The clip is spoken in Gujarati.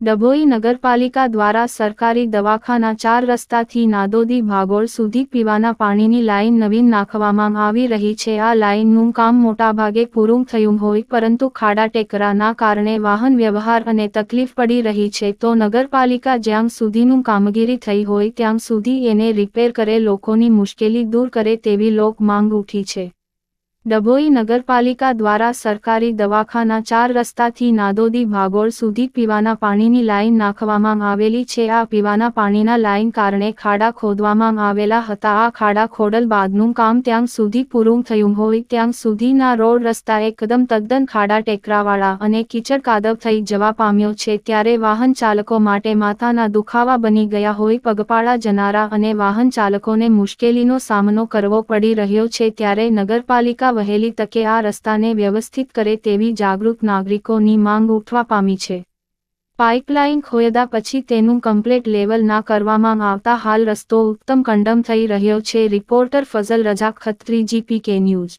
ડભોઈ નગરપાલિકા દ્વારા સરકારી દવાખાના ચાર રસ્તાથી નાદોદી ભાગોળ સુધી પીવાના પાણીની લાઇન નવીન નાખવામાં આવી રહી છે. આ લાઇનનું કામ મોટાભાગે પૂરું થયું હોય, પરંતુ ખાડા ટેકરાના કારણે વાહન વ્યવહાર અને તકલીફ પડી રહી છે. તો નગરપાલિકા જ્યાં સુધીનું કામગીરી થઈ હોય, ત્યાં સુધી એને રિપેર કરે, લોકોની મુશ્કેલી દૂર કરે તેવી લોક માંગ ઉઠી છે. ડભોઈ નગરપાલિકા દ્વારા સરકારી દવાખાના ચાર રસ્તાથી નાદોદી ભાગોળ સુધી પીવાના પાણીની લાઇન નાખવામાં આવેલી છે. આ પીવાના પાણીના લાઇન કારણે ખાડા ખોદવામાં આવેલા હતા. આ ખાડા ખોડલ બાદનું કામ ત્યાં સુધી પૂરું થયું હોય ત્યાં સુધીના રોડ રસ્તા એકદમ તદ્દન ખાડા ટેકરાવાળા અને કીચડ કાદવ થઈ જવા પામ્યો છે. ત્યારે વાહન ચાલકો માટે માથાના દુખાવા બની ગયા હોય પગપાળા જનારા અને વાહન ચાલકોને મુશ્કેલીનો સામનો કરવો પડી રહ્યો છે. ત્યારે નગરપાલિકા વહેલી તકે આ રસ્તાને વ્યવસ્થિત કરે તેવી જાગૃત નાગરિકોની માંગ ઉઠવા પામી છે. પાઇપલાઇન ખોયદા પછી તેનું કમ્પ્લેટ લેવલ ના કરવામાં આવતા હાલ રસ્તો ઉત્તમ કંડમ થઈ રહ્યો છે, રિપોર્ટર ફઝલ રજા ખત્રી, જીપીકે ન્યૂઝ.